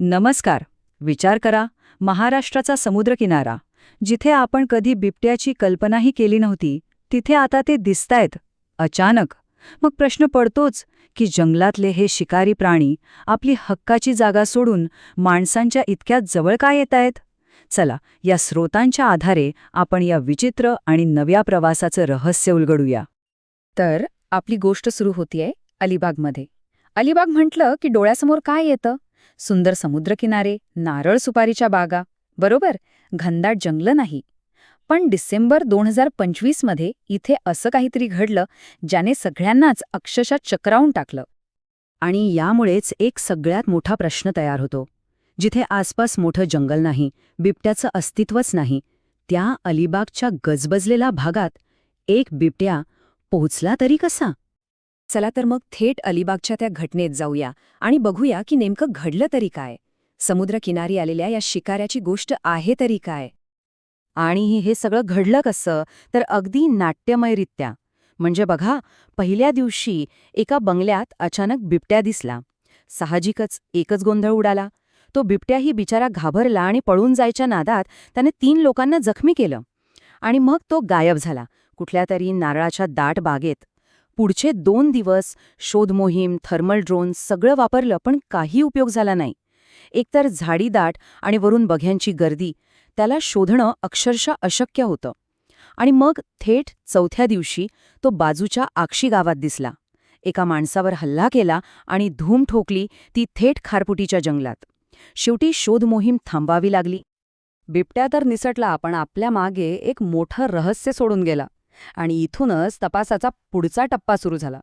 नमस्कार. विचार करा महाराष्ट्राचा समुद्रकिनारा. जिथे आपण कधी बिबट्याची कल्पनाही केली नव्हती तिथे आता ते दिसतायत. अचानक. मग प्रश्न पडतोच की जंगलातले हे शिकारी प्राणी आपली हक्काची जागा सोडून माणसांच्या इतक्या जवळ का येत आहेत चला या स्रोतांच्या आधारे आपण या विचित्र आणि नव्या प्रवासाचं रहस्य उलगडूया. तर आपली गोष्ट सुरू होतीये अलिबागमध्ये. अलिबाग म्हटलं की डोळ्यासमोर काय येतं? सुंदर समुद्रकिनारे नारळ सुपारीच्या बागा बरोबर? घनदाट जंगलं नाही. पण डिसेंबर दोन हजार पंचवीसमध्ये इथे असं काहीतरी घडलं ज्याने सगळ्यांनाच अक्षरशः चक्रावून टाकलं. आणि यामुळेच एक सगळ्यात मोठा प्रश्न तयार होतो. जिथे आसपास मोठं जंगल नाही बिबट्याचं अस्तित्वच नाही त्या अलिबागच्या गजबजलेल्या भागात एक बिबट्या पोहोचला तरी कसा? चला तर मग थेट अलिबागच्या त्या घटनेत जाऊया आणि बघूया की नेमकं घडलं तरी काय. समुद्रकिनारी आलेल्या या शिकाऱ्याची गोष्ट आहे तरी काय. आणि हे सगळं घडलं कसं? तर अगदी नाट्यमयरित्या. म्हणजे बघा पहिल्या दिवशी एका बंगल्यात अचानक बिबट्या दिसला. साहजिकच एकच गोंधळ उडाला. तो बिबट्याही बिचारा घाबरला आणि पळून जायच्या नादात त्याने तीन लोकांना जखमी केलं. आणि मग तो गायब झाला. कुठल्या तरी नारळाच्या दाट बागेत पुढचे दोन दिवस शोधमोहीम थर्मल ड्रोन सगळं वापरलं पण काही उपयोग झाला नाही. एकतर झाडी दाट आणि वरून बघ्यांची गर्दी त्याला शोधणं अक्षरशः अशक्य होतं. आणि मग थेट चौथ्या दिवशी तो बाजूच्या आक्षी गावात दिसला. एका माणसावर हल्ला केला आणि धूम ठोकली ती थेट खारपुटीच्या जंगलात. शेवटी शोधमोहीम थांबावी लागली. बिबट्या तर निसटला पण आपल्या मागे एक मोठं रहस्य सोडून गेला. आणि इथूनच तपासाचा पुढचा टप्पा सुरू झाला.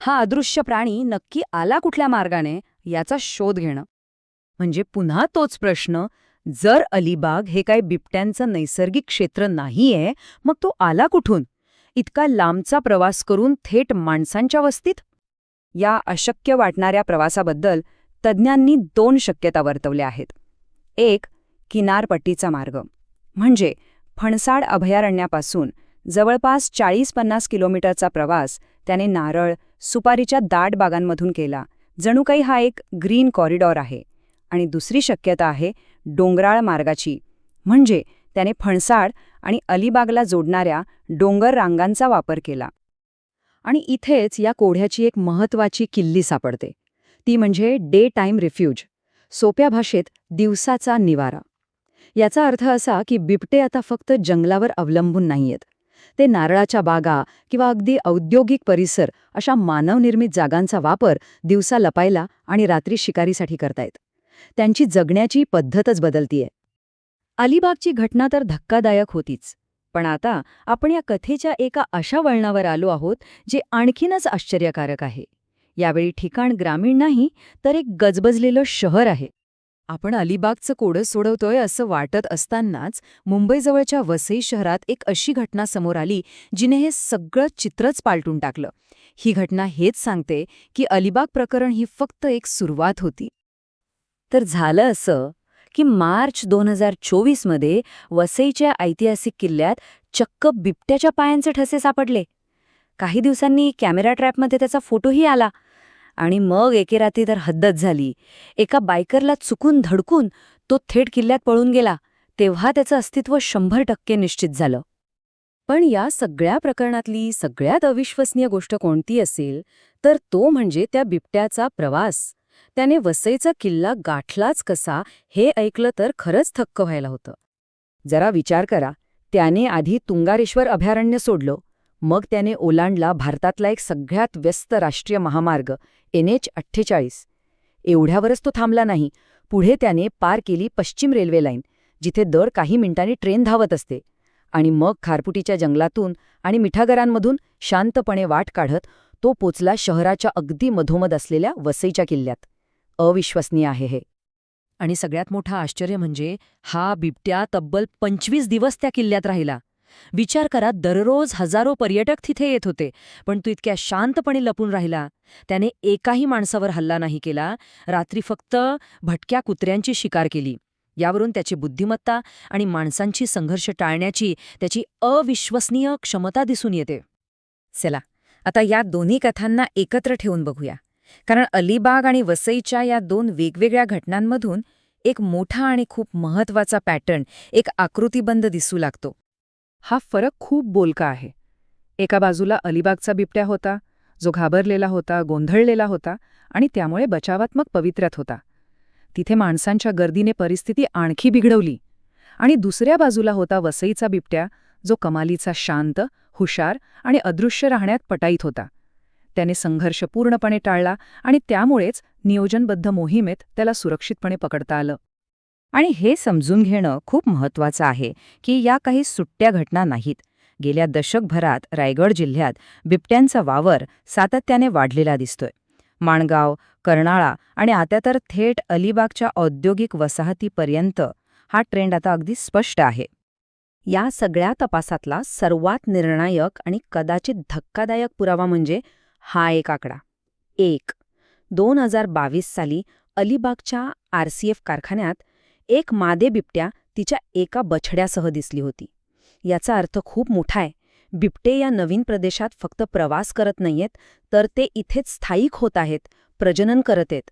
हा अदृश्य प्राणी नक्की आला कुठल्या मार्गाने याचा शोध घेणं. म्हणजे पुन्हा तोच प्रश्न जर अलिबाग हे काय बिबट्यांचं नैसर्गिक क्षेत्र नाहीये मग तो आला कुठून? इतका लांबचा प्रवास करून थेट माणसांच्या वस्तीत? या अशक्य वाटणाऱ्या प्रवासाबद्दल तज्ज्ञांनी दोन शक्यता वर्तवल्या आहेत. एक किनारपट्टीचा मार्ग. म्हणजे फणसाड अभयारण्यापासून जवळपास चाळीस पन्नास किलोमीटरचा प्रवास त्याने नारळ सुपारीच्या दाट बागांमधून केला. जणू काही हा एक ग्रीन कॉरिडॉर आहे. आणि दुसरी शक्यता आहे डोंगराळ मार्गाची. म्हणजे त्याने फणसाड आणि अलिबागला जोडणाऱ्या डोंगर रांगांचा वापर केला. आणि इथेच या कोढ्याची एक महत्वाची किल्ली सापडते. ती म्हणजे डे टाईम रिफ्यूज सोप्या भाषेत दिवसाचा निवारा. याचा अर्थ असा की बिबटे आता फक्त जंगलावर अवलंबून नाहीयेत. ते नारळाच्या बागा किंवा अगदी औद्योगिक परिसर अशा मानवनिर्मित जागांचा वापर दिवसा लपायला आणि रात्री शिकारीसाठी करतायत. त्यांची जगण्याची पद्धतच बदलतीये. अलिबागची घटना तर धक्कादायक होतीच. पण आता आपण या कथेच्या एका अशा वळणावर आलो आहोत जे आणखीनच आश्चर्यकारक आहे. यावेळी ठिकाण ग्रामीण नाही तर एक गजबजलेलं शहर आहे. आपण अलिबागचं कोडं सोडवतोय असं वाटत असतानाच मुंबईजवळच्या वसई शहरात एक अशी घटना समोर आली जिने हे सगळं चित्रच पालटून टाकलं. ही घटना हेच सांगते की अलिबाग प्रकरण ही फक्त एक सुरुवात होती. तर झालं असं की मार्च दोन हजार चोवीसमध्ये वसईच्या ऐतिहासिक किल्ल्यात चक्क बिबट्याच्या पायांचे ठसे सापडले. काही दिवसांनी कॅमेरा ट्रॅपमध्ये त्याचा फोटोही आला. आणि मग एके रात्री तर हद्दच झाली. एका बायकरला चुकून धडकून तो थेट किल्ल्यात पळून गेला तेव्हा त्याचं अस्तित्व शंभर टक्के निश्चित झालं. पण या सगळ्या प्रकरणातली सगळ्यात अविश्वसनीय गोष्ट कोणती असेल तर तो म्हणजे त्या बिबट्याचा प्रवास. त्याने वसईचा किल्ला गाठलाच कसा हे ऐकलं तर खरंच थक्क व्हायला होतं. जरा विचार करा. त्याने आधी तुंगारेश्वर अभयारण्य सोडलं मग त्याने ओलांडला भारतातला एक सगळ्यात व्यस्त राष्ट्रीय महामार्ग एन एच अठ्ठेचाळीस. एवढ्यावरच तो थांबला नाही. पुढे त्याने पार केली पश्चिम रेल्वे लाईन जिथे दर काही मिनिटांनी ट्रेन धावत असते. आणि मग खारपुटीच्या जंगलातून आणि मिठागरांमधून शांतपणे वाट काढत तो पोचला शहराच्या अगदी मधोमध असलेल्या वसईच्या किल्ल्यात. अविश्वसनीय आहे हे. आणि सगळ्यात मोठं आश्चर्य म्हणजे हा बिबट्या तब्बल पंचवीस दिवस त्या किल्ल्यात राहिला. विचार करा दररोज हजारो पर्यटक तिथे येत होते पण तो इतक्या शांतपणे लपून राहिला. त्याने एकाही माणसावर हल्ला नाही केला रात्री फक्त भटक्या कुत्र्यांची शिकार केली. यावरून त्याची बुद्धिमत्ता आणि माणसांची संघर्ष टाळण्याची त्याची अविश्वसनीय क्षमता दिसून येते. चला आता या दोन्ही कथांना एकत्र ठेवून बघूया. कारण अलिबाग आणि वसईच्या या दोन वेगवेगळ्या घटनांमधून एक मोठा आणि खूप महत्त्वाचा पॅटर्न एक आकृतीबंद दिसू लागतो. हा फरक खूप बोलका आहे. एका बाजूला अलिबागचा बिबट्या होता जो घाबरलेला होता गोंधळलेला होता आणि त्यामुळे बचावात्मक पवित्र्यात होता. तिथे माणसांच्या गर्दीने परिस्थिती आणखी बिघडवली आणि दुसऱ्या बाजूला होता वसईचा बिबट्या जो कमालीचा शांत हुशार आणि अदृश्य राहण्यात पटाईत होता. त्याने संघर्ष पूर्णपणे टाळला आणि त्यामुळेच नियोजनबद्ध मोहिमेत त्याला सुरक्षितपणे पकडता आलं. आणि हे समजून घेणं खूप महत्वाचं आहे की या काही सुट्ट्या घटना नाहीत. गेल्या दशकभरात रायगड जिल्ह्यात बिबट्यांचा वावर सातत्याने वाढलेला दिसतोय. माणगाव कर्नाळा आणि आता तर थेट अलिबागच्या औद्योगिक वसाहतीपर्यंत हा ट्रेंड आता अगदी स्पष्ट आहे. या सगळ्या तपासातला सर्वात निर्णायक आणि कदाचित धक्कादायक पुरावा म्हणजे हा एक आकडा. एक दोन हजार बावीस साली अलिबागच्या आरसीएफ कारखान्यात एक मादे बिबट्या तिच्या एका बछड्यासह दिसली होती. याचा अर्थ खूप मोठा आहे. बिबटे या नवीन प्रदेशात फक्त प्रवास करत नाहीयेत तर ते इथेच स्थायिक होत आहेत प्रजनन करत आहेत.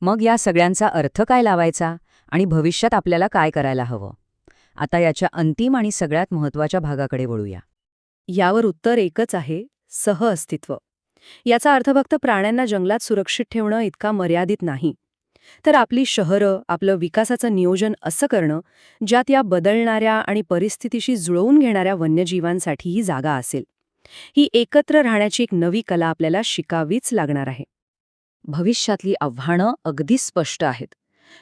मग या सगळ्यांचा अर्थ काय लावायचा? आणि भविष्यात आपल्याला काय करायला हवं? आता याच्या अंतिम आणि सगळ्यात महत्त्वाच्या भागाकडे वळूया. यावर उत्तर एकच आहे सहअस्तित्व याचा अर्थ फक्त प्राण्यांना जंगलात सुरक्षित ठेवणं इतका मर्यादित नाही. तर आपली शहरं आपलं विकासाचं नियोजन असं करणं ज्यात या बदलणाऱ्या आणि परिस्थितीशी जुळवून घेणाऱ्या वन्यजीवांसाठीही जागा असेल. ही एकत्र राहण्याची एक नवी कला आपल्याला शिकावीच लागणार आहे. भविष्यातली आव्हानं अगदी स्पष्ट आहेत.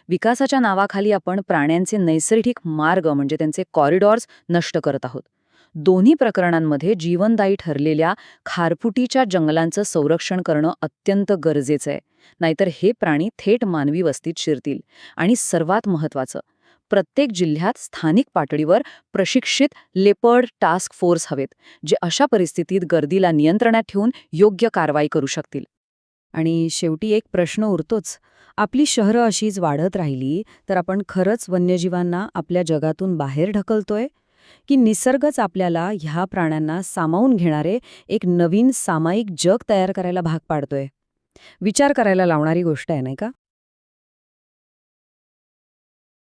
विकासाच्या नावाखाली आपण प्राण्यांचे नैसर्गिक मार्ग म्हणजे त्यांचे कॉरिडॉर्स नष्ट करत आहोत. दोन्ही प्रकरणांमध्ये जीवनदायी ठरलेल्या खारफुटीच्या जंगलांचं संरक्षण करणं अत्यंत गरजेचं आहे. नाहीतर हे प्राणी थेट मानवी वस्तीत शिरतील. आणि सर्वात महत्वाचं प्रत्येक जिल्ह्यात स्थानिक पातळीवर प्रशिक्षित लेपर्ड टास्क फोर्स हवेत जे अशा परिस्थितीत गर्दीला नियंत्रणात ठेवून योग्य कारवाई करू शकतील. आणि शेवटी एक प्रश्न उरतोच. आपली शहरं अशीच वाढत राहिली तर आपण खरंच वन्यजीवांना आपल्या जगातून बाहेर ढकलतोय? की निसर्गच आपल्याला ह्या प्राण्यांना सामावून घेणारे एक नवीन सामायिक जग तयार करायला भाग पाडतोय. विचार करायला लावणारी गोष्ट आहे नाही का?